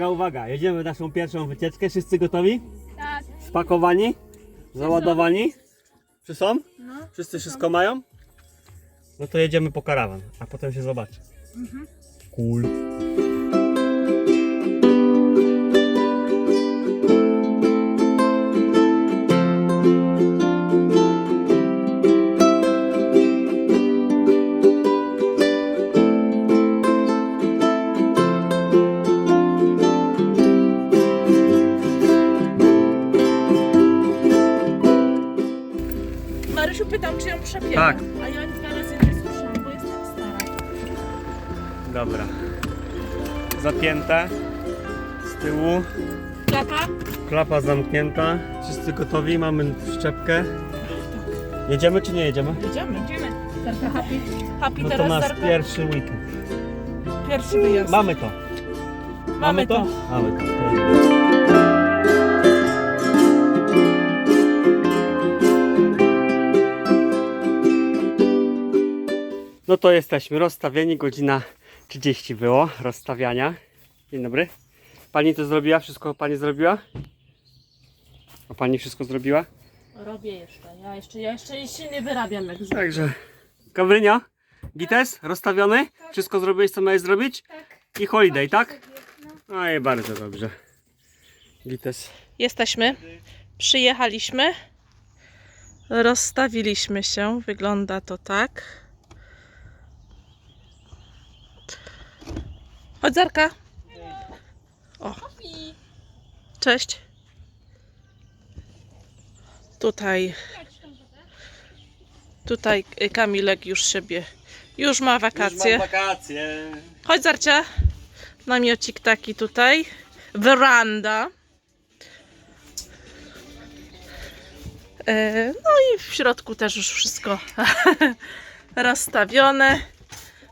Uwaga, uwaga, jedziemy w naszą pierwszą wycieczkę. Wszyscy gotowi? Tak. Spakowani? Załadowani? Czy są? No. Wszyscy wszystko mają? No to jedziemy po karawan, a potem się zobaczy. Cool. Marysiu pytam, czy ją przepięłam. Tak. A ja dwa razy nie słyszałam, bo jestem stara. Dobra. Zapięte. Z tyłu. Klapa? Klapa zamknięta. Wszyscy gotowi, mamy szczepkę. Jedziemy czy nie jedziemy? Jedziemy. Idziemy. Zarka happy. Happy No to teraz nasz Zarka. pierwszy weekend. Pierwszy wyjazd. Mamy to. Mamy to. Mamy to. No to jesteśmy rozstawieni, godzina 30 było rozstawiania. Dzień dobry. Pani to zrobiła? Wszystko pani zrobiła? A pani wszystko zrobiła? Robię jeszcze. Ja jeszcze, ja jeszcze się nie wyrabiam jak zwykle. Także. Gawrynia, Gites, rozstawiony? Wszystko zrobiłeś, co miałeś zrobić? Tak. I holiday, tak? No i bardzo dobrze. Gites. Jesteśmy. Przyjechaliśmy. Rozstawiliśmy się. Wygląda to tak. Chodź Zarka. O. Cześć. Tutaj. Tutaj Kamilek już siebie. Już ma wakacje. wakacje. Chodź Zarcia. Namiocik taki tutaj. Weranda. E, No i w środku też już wszystko rozstawione.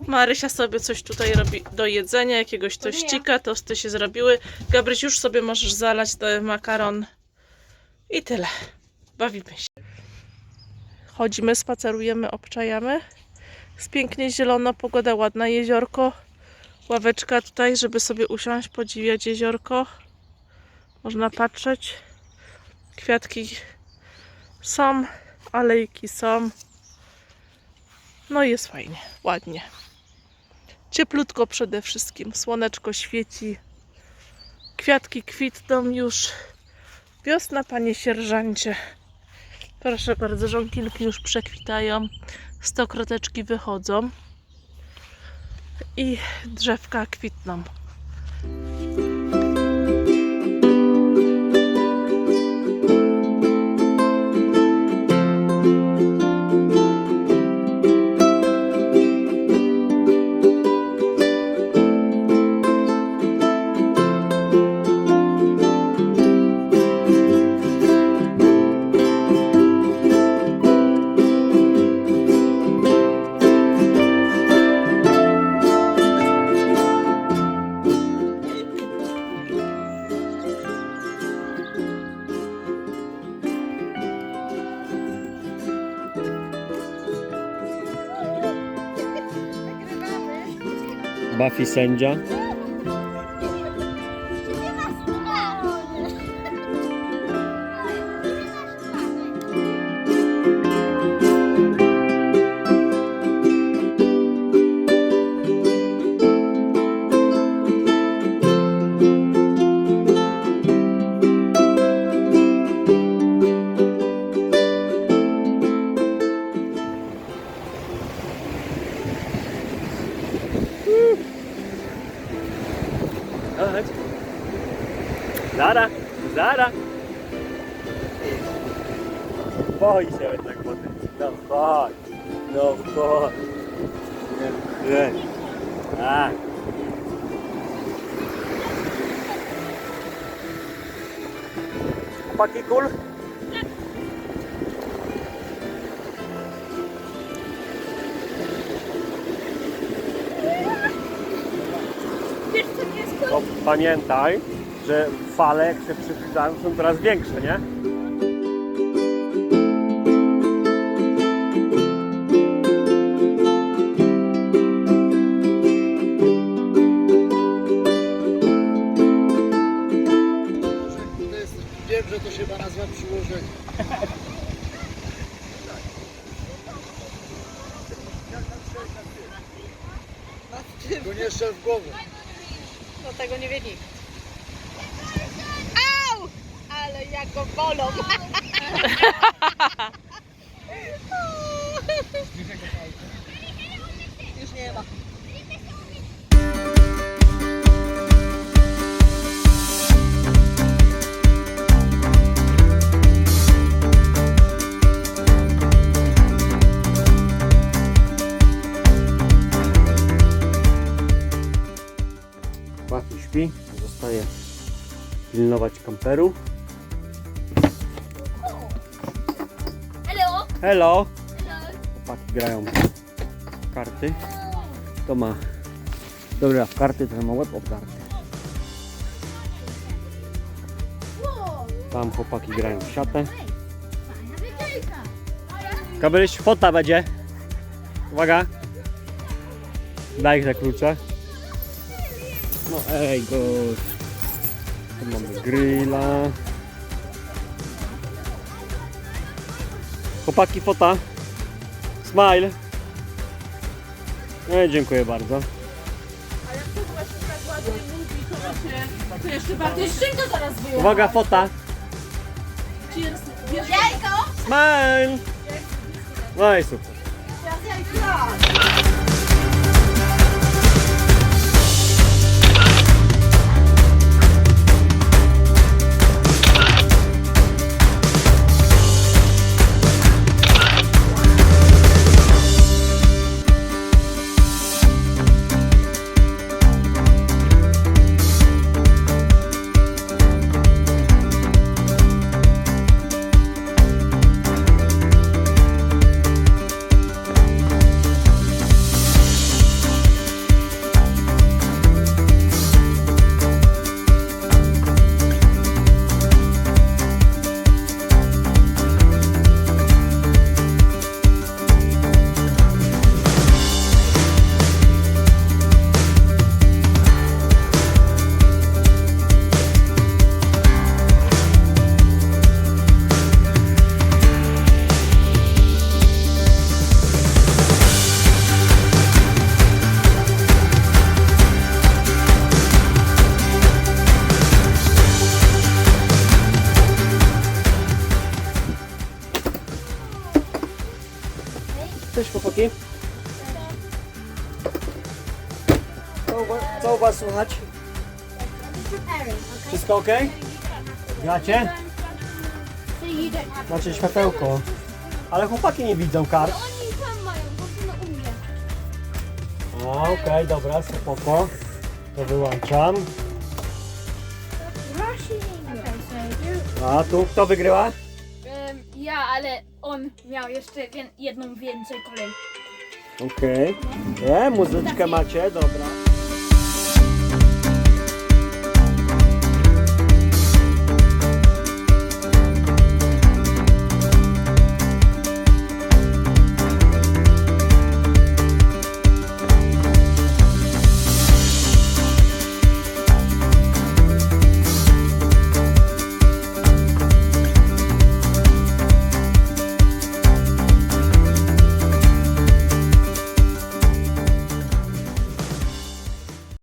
Marysia sobie coś tutaj robi do jedzenia, jakiegoś tościka, tosty się zrobiły. Gabryś, już sobie możesz zalać ten makaron. I tyle. Bawimy się. Chodzimy, spacerujemy, obczajamy. Jest pięknie zielono, pogoda ładna, jeziorko. Ławeczka tutaj, żeby sobie usiąść, podziwiać jeziorko. Można patrzeć. Kwiatki są, alejki są. No i jest fajnie, ładnie. Cieplutko przede wszystkim, słoneczko świeci. Kwiatki kwitną już. Wiosna, panie sierżancie. Proszę bardzo, żonkilki już przekwitają. Stokroteczki wychodzą. I drzewka kwitną. Buffy sędzia. Zara. Boi się jednak wody. No chodź, no chodź. Nie, nie. Tak. Chłopaki kul? Wiesz co nie jest No, pamiętaj, że fale jak się przybliżają są coraz większe, nie? Dobre to się chyba nazywa przyłożenie. Tylko nie strzel w głowę. No tego nie wie nikt. Ale jak go bolą. Już nie ma. Śpi, zostaje pilnować kamperu. Hello. Hello. Chłopaki grają w karty. To ma... Dobra, w karty to ma łeb obdarty. Tam chłopaki grają w siatę. Kaberyś, fota będzie. Uwaga. Daj te klucze. No ej, gość. Tu mamy grilla. Chłopaki, fota. Smile. No i dziękuję bardzo. To jeszcze bardziej Ty z czym to zaraz wyjął? Uwaga, fota. cheers. Bierz Jajko? Smile. No i super. Teraz jajko. Cześć chłopaki. Co, u was- co u was słychać? Wszystko ok? Gracie? Macie światełko. Ale chłopaki nie widzą kart. Oni tam mają, bo są na u mnie. A, okej, dobra, spoko. To wyłączam. A tu kto wygrywa? um, ja, ale on miał jeszcze jedną więcej kolej. Okej. Nie, muzyczkę macie, dobra.